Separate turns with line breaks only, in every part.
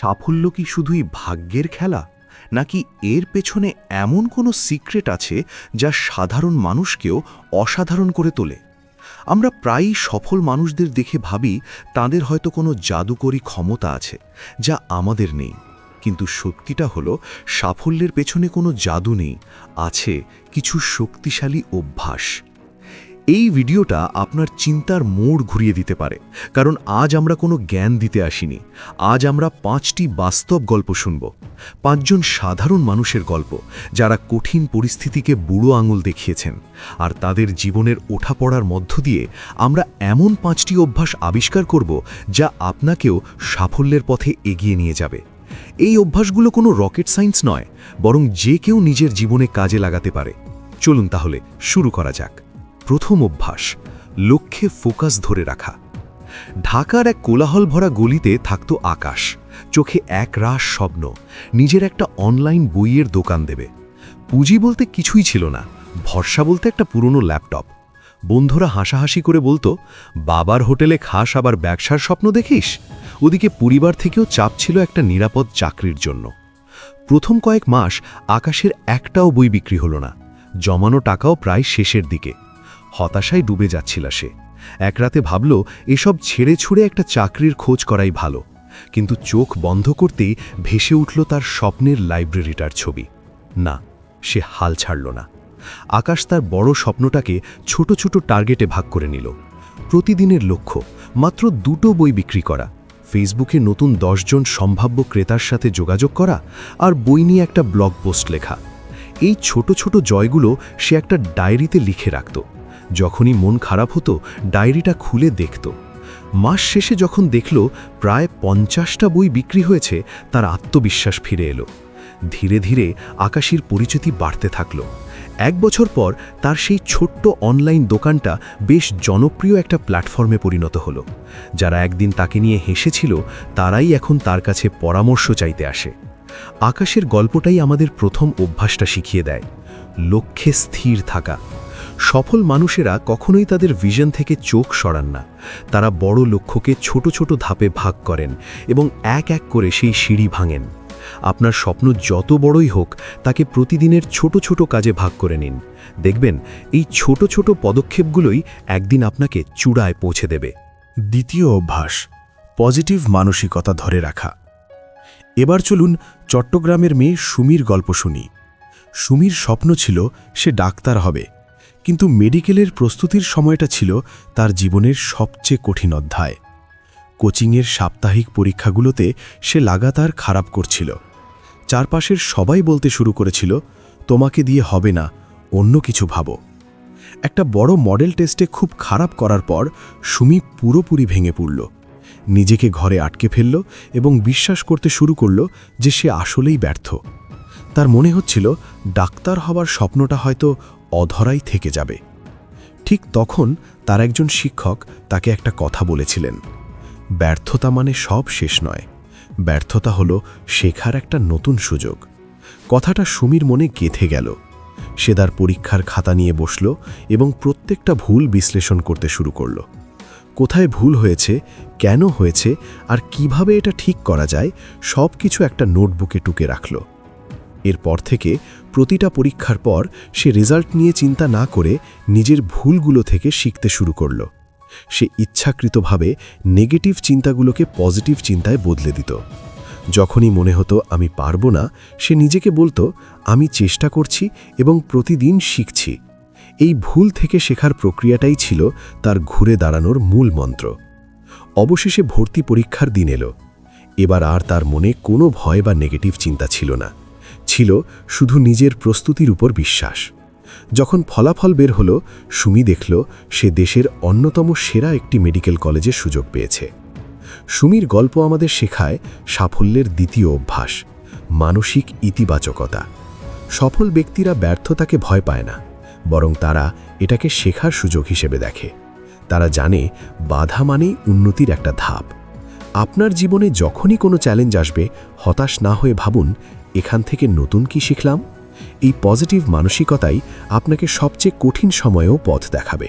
সাফল্য কি শুধুই ভাগ্যের খেলা? নাকি এর পেছনে এমন কোনো সিক্রেট আছে যা সাধারণ মানুষকেও অসাধারণ করে তোলে? আমরা প্রায়ই সফল মানুষদের দেখে ভাবি তাদের হয়তো কোনো জাদুকরী ক্ষমতা আছে যা আমাদের নেই। কিন্তু সত্যিটা হলো, সাফল্যের পেছনে কোনো জাদু নেই, আছে কিছু শক্তিশালী অভ্যাস। এই ভিডিওটা আপনার চিন্তার মোড় ঘুরিয়ে দিতে পারে। কারণ আজ আমরা কোনো জ্ঞান দিতে আসিনি। আজ আমরা পাঁচটি বাস্তব গল্প শুনব। পাঁচজন সাধারণ মানুষের গল্প, যারা কঠিন পরিস্থিতিকে বুড়ো আঙুল দেখিয়েছেন। আর তাদের জীবনের ওঠাপড়ার মধ্য দিয়ে আমরা এমন পাঁচটি অভ্যাস আবিষ্কার করব, যা আপনাকেও সাফল্যের পথে এগিয়ে নিয়ে যাবে। এই অভ্যাসগুলো কোনো রকেট সায়েন্স নয়, বরং যে কেউ নিজের জীবনে কাজে লাগাতে পারে। চলুন তাহলে শুরু করা যাক। প্রথম অভ্যাস, লক্ষ্যে ফোকাস ধরে রাখা। ঢাকার এক কোলাহল ভরা গলিতে থাকত আকাশ। চোখে এক রাস স্বপ্ন। নিজের একটা অনলাইন বইয়ের দোকান দেবে। পুঁজি বলতে কিছুই ছিল না। ভরসা বলতে একটা পুরনো ল্যাপটপ। বন্ধুরা হাসাহাসি করে বলতো, বাবার হোটেলে খাস আবার ব্যবসার স্বপ্ন দেখিস? ওদিকে পরিবার থেকেও চাপ ছিল একটা নিরাপদ চাকরির জন্য। প্রথম কয়েক মাস আকাশের একটাও বই বিক্রি হলো না। জমানো টাকাও প্রায় শেষের দিকে। হতাশায় ডুবে যাচ্ছিল সে। এক রাতে ভাবল, এসব ছেড়ে ছুড়ে একটা চাকরির খোঁজ করাই ভালো। কিন্তু চোখ বন্ধ করতেই ভেসে উঠল তার স্বপ্নের লাইব্রেরিটার ছবি। না, সে হাল ছাড়ল না। আকাশ তার বড় স্বপ্নটাকে ছোট ছোট টার্গেটে ভাগ করে নিল। প্রতিদিনের লক্ষ্য, মাত্র দুটো বই বিক্রি করা, ফেসবুকে নতুন দশজন সম্ভাব্য ক্রেতার সাথে যোগাযোগ করা আর বই নিয়ে একটা ব্লগ পোস্ট লেখা। এই ছোট ছোট জয়গুলো সে একটা ডায়েরিতে লিখে রাখত। যখনই মন খারাপ হতো, ডায়েরিটা খুলে দেখত। মাস শেষে যখন দেখল প্রায় পঞ্চাশটা বই বিক্রি হয়েছে, তার আত্মবিশ্বাস ফিরে এলো। ধীরে ধীরে আকাশীর পরিচিতি বাড়তে থাকল। এক বছর পর তার সেই ছোট্ট অনলাইন দোকানটা বেশ জনপ্রিয় একটা প্ল্যাটফর্মে পরিণত হলো। যারা একদিন তাকে নিয়ে হেসেছিল, তারাই এখন তার কাছে পরামর্শ চাইতে আসে। আকাশের গল্পটাই আমাদের প্রথম অভ্যাসটা শিখিয়ে দেয়। লক্ষ্যে স্থির থাকা। সফল মানুষেরা কখনোই তাদের ভিশন থেকে চোখ সরান না। তারা বড় লক্ষ্যকে ছোট ছোট ধাপে ভাগ করেন এবং এক এক করে সেই সিঁড়ি ভাঙেন। আপনার স্বপ্ন যত বড়ই হোক, তাকে প্রতিদিনের ছোট ছোট কাজে ভাগ করে নিন। দেখবেন, এই ছোট ছোট পদক্ষেপগুলোই একদিন আপনাকে চূড়ায় পৌঁছে দেবে।
দ্বিতীয় অভ্যাস, পজিটিভ মানসিকতা ধরে রাখা। এবার চলুন চট্টগ্রামের মেয়ে সুমির গল্প শুনি। সুমির স্বপ্ন ছিল সে ডাক্তার হবে। কিন্তু মেডিকেলের প্রস্তুতির সময়টা ছিল তার জীবনের সবচেয়ে কঠিন অধ্যায়। কোচিংয়ের সাপ্তাহিক পরীক্ষাগুলোতে সে লাগাতার খারাপ করছিল। চারপাশের সবাই বলতে শুরু করেছিল, তোমাকে দিয়ে হবে না, অন্য কিছু ভাবো। একটা বড় মডেল টেস্টে খুব খারাপ করার পর সুমি পুরোপুরি ভেঙে পড়ল। নিজেকে ঘরে আটকে ফেলল এবং বিশ্বাস করতে শুরু করল যে সে আসলেই ব্যর্থ। তার মনে হচ্ছিল, ডাক্তার হবার স্বপ্নটা হয়তো অধরাই থেকে যাবে। ঠিক তখন তার একজন শিক্ষক তাকে একটা কথা বলেছিলেন। ব্যর্থতা মানে সব শেষ নয়। ব্যর্থতা হলো শেখার একটা নতুন সুযোগ। কথাটা সুমির মনে গেঁথে গেল। সে তার পরীক্ষার খাতা নিয়ে বসল এবং প্রত্যেকটা ভুল বিশ্লেষণ করতে শুরু করল। কোথায় ভুল হয়েছে, কেন হয়েছে, আর কীভাবে এটা ঠিক করা যায় সব কিছু একটা নোটবুকে টুকে রাখল। এরপর থেকে প্রতিটা পরীক্ষার পর সে রেজাল্ট নিয়ে চিন্তা না করে নিজের ভুলগুলো থেকে শিখতে শুরু করল। সে ইচ্ছাকৃতভাবে নেগেটিভ চিন্তাগুলোকে পজিটিভ চিন্তায় বদলে দিত। যখনই মনে হতো, আমি পারব না, সে নিজেকে বলতো, আমি চেষ্টা করছি এবং প্রতিদিন শিখছি। এই ভুল থেকে শেখার প্রক্রিয়াটাই ছিল তার ঘুরে দাঁড়ানোর মূল মন্ত্র। অবশেষে ভর্তি পরীক্ষার দিন এলো। এবার আর তার মনে কোনো ভয় বা নেগেটিভ চিন্তা ছিল না। ছিল শুধু নিজের প্রস্তুতির উপর বিশ্বাস। যখন ফলাফল বের হলো, সুমি দেখল সে দেশের অন্যতম সেরা একটি মেডিকেল কলেজের সুযোগ পেয়েছে। সুমির গল্প আমাদের শেখায় সাফল্যের দ্বিতীয় অভ্যাস, মানসিক ইতিবাচকতা। সফল ব্যক্তিরা ব্যর্থতাকে ভয় পায় না, বরং তারা এটাকে শেখার সুযোগ হিসেবে দেখে। তারা জানে বাধা মানেই উন্নতির একটা ধাপ। আপনার জীবনে যখনই কোনো চ্যালেঞ্জ আসবে, হতাশ না হয়ে ভাবুন এখান থেকে নতুন কি শিখলাম? এই পজিটিভ মানসিকতাই আপনাকে সবচেয়ে কঠিন সময়েও পথ দেখাবে।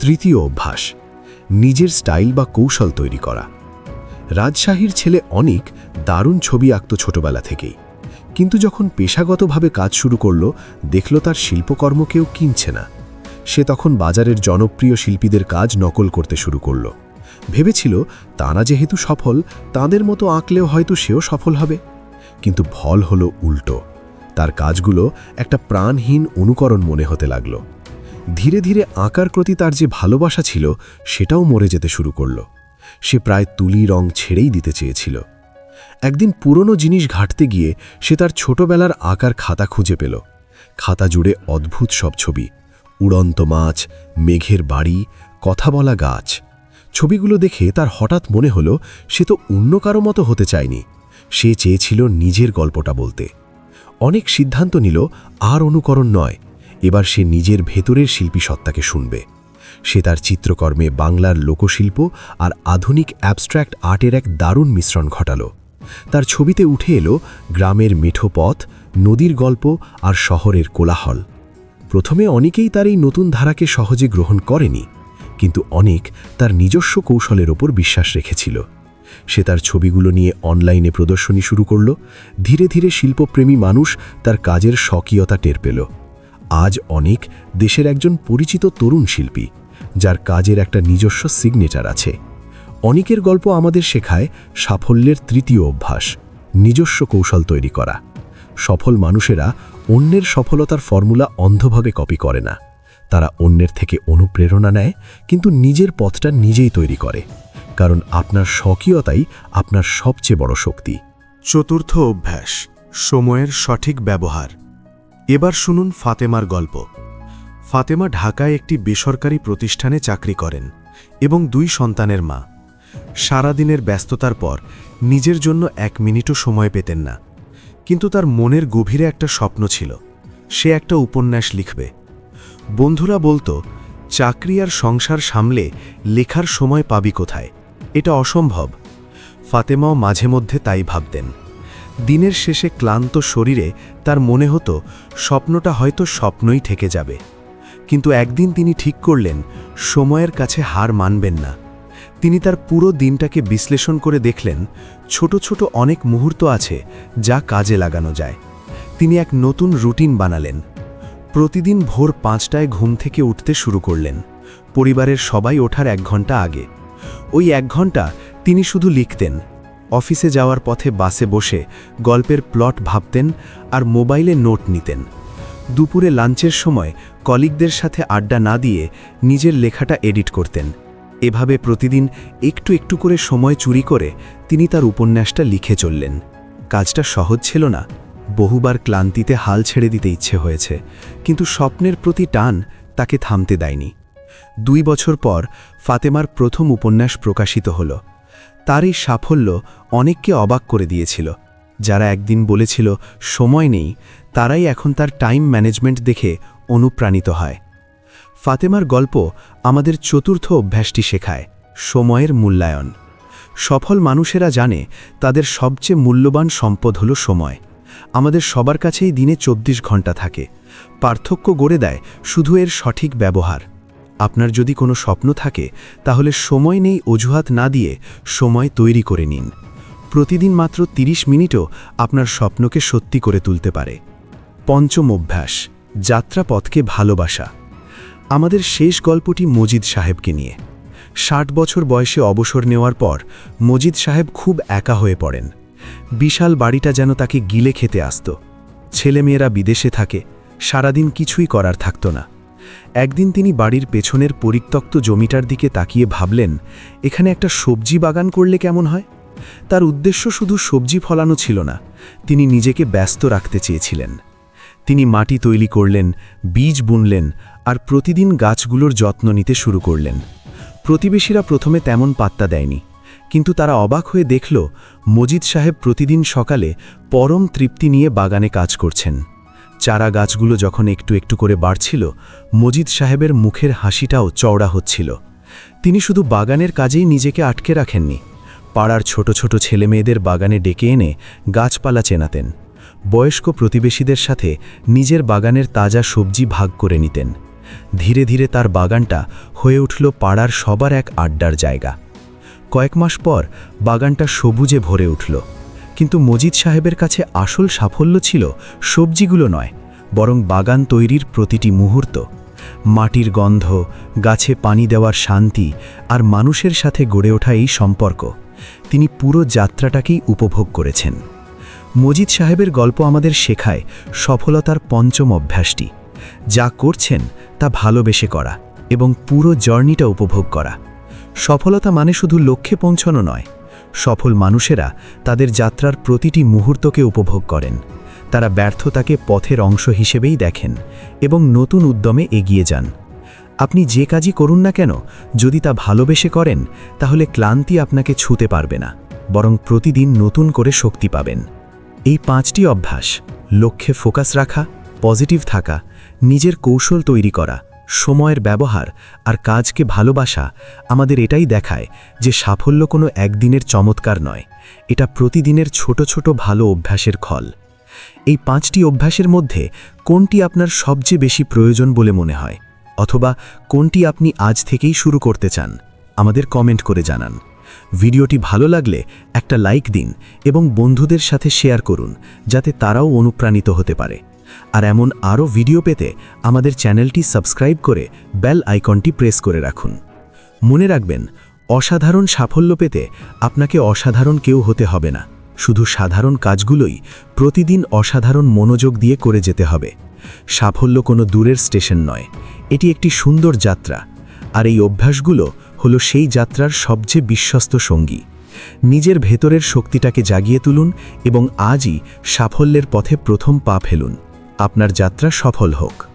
তৃতীয় অভ্যাস, নিজের স্টাইল বা কৌশল তৈরি করা। রাজশাহীর ছেলে অনিক দারুণ ছবি আঁকত ছোটবেলা থেকেই। কিন্তু যখন পেশাগতভাবে কাজ শুরু করল, দেখল তার শিল্পকর্ম কেউ কিনছে না। সে তখন বাজারের জনপ্রিয় শিল্পীদের কাজ নকল করতে শুরু করল। ভেবেছিল, তারা যেহেতু সফল, তাদের মতো আঁকলেও হয়তো সেও সফল হবে। কিন্তু ফল হলো উল্টো। তার কাজগুলো একটা প্রাণহীন অনুকরণ মনে হতে লাগল। ধীরে ধীরে আঁকার প্রতি তার যে ভালোবাসা ছিল, সেটাও মরে যেতে শুরু করল। সে প্রায় তুলি রং ছেড়েই দিতে চেয়েছিল। একদিন পুরনো জিনিস ঘাটতে গিয়ে সে তার ছোটবেলার আঁকার খাতা খুঁজে পেল। খাতা জুড়ে অদ্ভুত সব ছবি। উড়ন্ত মাছ, মেঘের বাড়ি, কথা বলা গাছ। ছবিগুলো দেখে তার হঠাৎ মনে হলো, সে তো অন্য কারও মতো হতে চায়নি। সে চেয়েছিল নিজের গল্পটা বলতে। অনেক সিদ্ধান্ত নিল, আর অনুকরণ নয়। এবার সে নিজের ভেতরের শিল্পী সত্তাকে শুনবে। সে তার চিত্রকর্মে বাংলার লোকশিল্প আর আধুনিক অ্যাবস্ট্র্যাক্ট আর্টের এক দারুণ মিশ্রণ ঘটাল। তার ছবিতে উঠে এলো গ্রামের মেঠো পথ, নদীর গল্প আর শহরের কোলাহল। প্রথমে অনেকেই তার এই নতুন ধারাকে সহজে গ্রহণ করেনি, কিন্তু অনেক তার নিজস্ব কৌশলের ওপর বিশ্বাস রেখেছিল। সে তার ছবিগুলো নিয়ে অনলাইনে প্রদর্শনী শুরু করল। ধীরে ধীরে শিল্পপ্রেমী মানুষ তার কাজের স্বকীয়তা টের পেল। আজ অনেক দেশের একজন পরিচিত তরুণ শিল্পী, যার কাজের একটা নিজস্ব সিগনেচার আছে। অনেকের গল্প আমাদের শেখায় সাফল্যের তৃতীয় অভ্যাস, নিজস্ব কৌশল তৈরি করা। সফল মানুষেরা অন্যের সফলতার ফর্মুলা অন্ধভাবে কপি করে না। তারা অন্যের থেকে অনুপ্রেরণা নেয়, কিন্তু নিজের পথটা নিজেই তৈরি করে। কারণ আপনার স্বকীয়তাই আপনার সবচেয়ে বড় শক্তি।
চতুর্থ অভ্যাস, সময়ের সঠিক ব্যবহার। এবার শুনুন ফাতেমার গল্প। ফাতেমা ঢাকায় একটি বেসরকারি প্রতিষ্ঠানে চাকরি করেন এবং দুই সন্তানের মা। সারাদিনের ব্যস্ততার পর নিজের জন্য এক মিনিটও সময় পেতেন না। কিন্তু তার মনের গভীরে একটা স্বপ্ন ছিল। সে একটা উপন্যাস লিখবে। বন্ধুরা বলতো, চাকরি আর সংসার সামলে লেখার সময় পাবি কোথায়? এটা অসম্ভব। ফাতেমাও মাঝে মধ্যে তাই ভাবতেন। দিনের শেষে ক্লান্ত শরীরে তার মনে হতো, স্বপ্নটা হয়তো স্বপ্নই থেকে যাবে। কিন্তু একদিন তিনি ঠিক করলেন, সময়ের কাছে হার মানবেন না। তিনি তার পুরো দিনটাকে বিশ্লেষণ করে দেখলেন, ছোট ছোট অনেক মুহূর্ত আছে যা কাজে লাগানো যায়। তিনি এক নতুন রুটিন বানালেন। প্রতিদিন ভোর পাঁচটায় ঘুম থেকে উঠতে শুরু করলেন। পরিবারের সবাই ওঠার এক ঘণ্টা আগে। ওই এক ঘণ্টা তিনি শুধু লিখতেন। অফিসে যাওয়ার পথে বাসে বসে গল্পের প্লট ভাবতেন আর মোবাইলে নোট নিতেন। দুপুরে লাঞ্চের সময় কলিগদের সাথে আড্ডা না দিয়ে নিজের লেখাটা এডিট করতেন। এভাবে প্রতিদিন একটু একটু করে সময় চুরি করে তিনি তার উপন্যাসটা লিখে চললেন। কাজটা সহজ ছিল না। বহুবার ক্লান্তিতে হাল ছেড়ে দিতে ইচ্ছে হয়েছে, কিন্তু স্বপ্নের প্রতি টান তাকে থামতে দেয়নি। দুই বছর পর ফাতেমার প্রথম উপন্যাস প্রকাশিত হল। তার এই সাফল্য অনেককে অবাক করে দিয়েছিল। যারা একদিন বলেছিল, সময় নেই। তারাই এখন তার টাইম ম্যানেজমেন্ট দেখে অনুপ্রাণিত হয়। ফাতেমার গল্প আমাদের চতুর্থ অভ্যাসটি শেখায়, সময়ের মূল্যায়ন। সফল মানুষেরা জানে, তাদের সবচেয়ে মূল্যবান সম্পদ হল সময়। আমাদের সবার কাছেই দিনে চব্বিশ ঘণ্টা থাকে। পার্থক্য গড়ে দেয় শুধু এর সঠিক ব্যবহার। আপনার যদি কোনো স্বপ্ন থাকে, তাহলে সময় নেই অজুহাত না দিয়ে সময় তৈরি করে নিন। প্রতিদিন মাত্র ৩০ মিনিটও আপনার স্বপ্নকে সত্যি করে তুলতে পারে। পঞ্চম অভ্যাস, যাত্রাপথকে ভালোবাসা। আমাদের শেষ গল্পটি মজিদ সাহেবকে নিয়ে। ষাট বছর বয়সে অবসর নেওয়ার পর মজিদ সাহেব খুব একা হয়ে পড়েন। বিশাল বাড়িটা যেন তাকে গিলে খেতে আসত। ছেলেমেয়েরা বিদেশে থাকে, সারাদিন কিছুই করার থাকত না। একদিন তিনি বাড়ির পেছনের পরিত্যক্ত জমিটার দিকে তাকিয়ে ভাবলেন, এখানে একটা সবজি বাগান করলে কেমন হয়? তার উদ্দেশ্য শুধু সবজি ফলানো ছিল না, তিনি নিজেকে ব্যস্ত রাখতে চেয়েছিলেন। তিনি মাটি তৈরি করলেন, বীজ বুনলেন আর প্রতিদিন গাছগুলোর যত্ন নিতে শুরু করলেন। প্রতিবেশীরা প্রথমে তেমন পাত্তা দেয়নি, কিন্তু তারা অবাক হয়ে দেখল, মজিদ সাহেব প্রতিদিন সকালে পরম তৃপ্তি নিয়ে বাগানে কাজ করছেন। চারা গাছগুলো যখন একটু একটু করে বাড়ছিল, মজিদ সাহেবের মুখের হাসিটাও চওড়া হচ্ছিল। তিনি শুধু বাগানের কাজেই নিজেকে আটকে রাখেননি, পাড়ার ছোট ছোট ছেলেমেয়েদের বাগানে ডেকে এনে গাছপালা চেনাতেন। বয়স্ক প্রতিবেশীদের সাথে নিজের বাগানের তাজা সবজি ভাগ করে নিতেন। ধীরে ধীরে তার বাগানটা হয়ে উঠল পাড়ার সবার এক আড্ডার জায়গা।
কয়েক মাস পর বাগানটা সবুজে ভরে উঠল। কিন্তু মজিদ সাহেবের কাছে আসল সাফল্য ছিল সবজিগুলো নয়, বরং বাগান তৈরির প্রতিটি মুহূর্ত। মাটির গন্ধ, গাছে পানি দেওয়ার শান্তি আর মানুষের সাথে গড়ে ওঠা এই সম্পর্ক, তিনি পুরো যাত্রাটাকেই উপভোগ করেছেন। মজিদ সাহেবের গল্প আমাদের শেখায় সফলতার পঞ্চম অভ্যাসটি, যা করছেন তা ভালোবেসে করা এবং পুরো জার্নিটা উপভোগ করা। সফলতা মানে শুধু লক্ষ্যে পৌঁছানো নয় সফল মানুষেরা তাদের যাত্রার প্রতিটি মুহূর্তকে উপভোগ করেন। তারা ব্যর্থতাকে পথের অংশ হিসেবেই দেখেন এবং নতুন উদ্যমে এগিয়ে যান। আপনি যে কাজই করুন না কেন, যদি তা ভালোবেসে করেন, তাহলে ক্লান্তি আপনাকে ছুতে পারবে না, বরং প্রতিদিন নতুন করে শক্তি পাবেন। এই পাঁচটি অভ্যাস, লক্ষ্যে ফোকাস রাখা, পজিটিভ থাকা, নিজের কৌশল তৈরি করা সময়ের ব্যবহার আর কাজকে ভালোবাসা আমাদের এটাই দেখায় যে সাফল্য কোনো একদিনের চমৎকার নয়। এটা প্রতিদিনের ছোট ছোট ভালো অভ্যাসের খল। এই পাঁচটি অভ্যাসের মধ্যে কোনটি আপনার সবচেয়ে বেশি প্রয়োজন বলে মনে হয়? অথবা কোনটি আপনি আজ থেকেই শুরু করতে চান? আমাদের কমেন্ট করে জানান। ভিডিওটি ভালো লাগলে একটা লাইক দিন এবং বন্ধুদের সাথে শেয়ার করুন, যাতে তারাও অনুপ্রাণিত হতে পারে। আর এমন আরও ভিডিও পেতে আমাদের চ্যানেলটি সাবস্ক্রাইব করে বেল আইকনটি প্রেস করে রাখুন। মনে রাখবেন, অসাধারণ সাফল্য পেতে আপনাকে অসাধারণ কেউ হতে হবে না। শুধু সাধারণ কাজগুলোই প্রতিদিন অসাধারণ মনোযোগ দিয়ে করে যেতে হবে। সাফল্য কোনো দূরের স্টেশন নয়, এটি একটি সুন্দর যাত্রা। আর এই অভ্যাসগুলো হলো সেই যাত্রার সবচেয়ে বিশ্বস্ত সঙ্গী। নিজের ভেতরের শক্তিটাকে জাগিয়ে তুলুন এবং আজই সাফল্যের পথে প্রথম পা ফেলুন। আপনার যাত্রা সফল হোক।